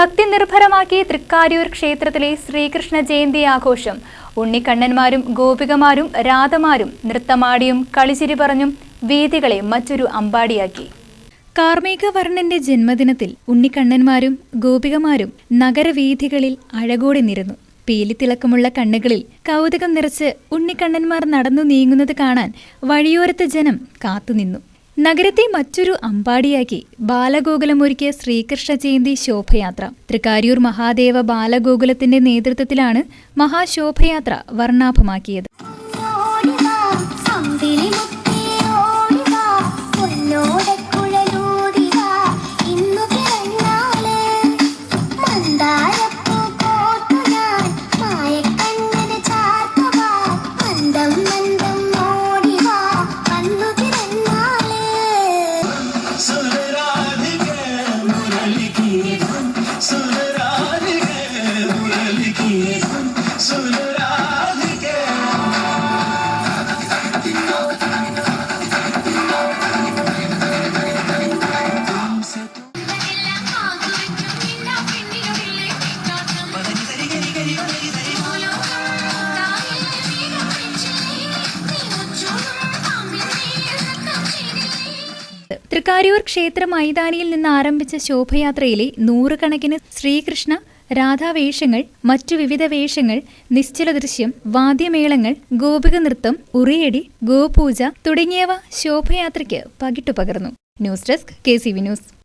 ഭക്തി നിർഭരമാക്കി തൃക്കാര്യൂർ ക്ഷേത്രത്തിലെ ശ്രീകൃഷ്ണ ജയന്തി ആഘോഷം. ഉണ്ണിക്കണ്ണന്മാരും ഗോപികമാരും രാധമാരും നൃത്തമാടിയും കളിച്ചിരി പറഞ്ഞും വീതികളെ മറ്റൊരു അമ്പാടിയാക്കി. കാർമേഘവർണന്റെ ജന്മദിനത്തിൽ ഉണ്ണിക്കണ്ണന്മാരും ഗോപികമാരും നഗരവീഥികളിൽ അഴകോടെ നിരന്നു. പീലിത്തിളക്കമുള്ള കണ്ണുകളിൽ കൗതുകം നിറച്ച് ഉണ്ണിക്കണ്ണന്മാർ നടന്നു നീങ്ങുന്നത് കാണാൻ വഴിയോരത്തെ ജനം കാത്തുനിന്നു. നഗരത്തെ മറ്റൊരു അമ്പാടിയാക്കി ബാലഗോകുലമൊരുക്കിയ ശ്രീകൃഷ്ണ ജയന്തി ശോഭയാത്ര. തൃക്കാര്യൂർ മഹാദേവ ബാലഗോകുലത്തിന്റെ നേതൃത്വത്തിലാണ് മഹാശോഭയാത്ര വർണാഭമാക്കിയത്. മന്ദാരപ്പൂ തൃക്കാര്യൂർ ക്ഷേത്ര മൈതാനിയിൽ നിന്ന് ആരംഭിച്ച ശോഭയാത്രയിലെ നൂറുകണക്കിന് ശ്രീകൃഷ്ണ രാധാവേഷങ്ങൾ മറ്റു വിവിധ വേഷങ്ങൾ നിശ്ചല ദൃശ്യം വാദ്യമേളങ്ങൾ ഗോപിക നൃത്തം ഉറിയടി ഗോപൂജ തുടങ്ങിയവ ശോഭയാത്രയ്ക്ക് പകിട്ടു പകർന്നു. News desk K C V news.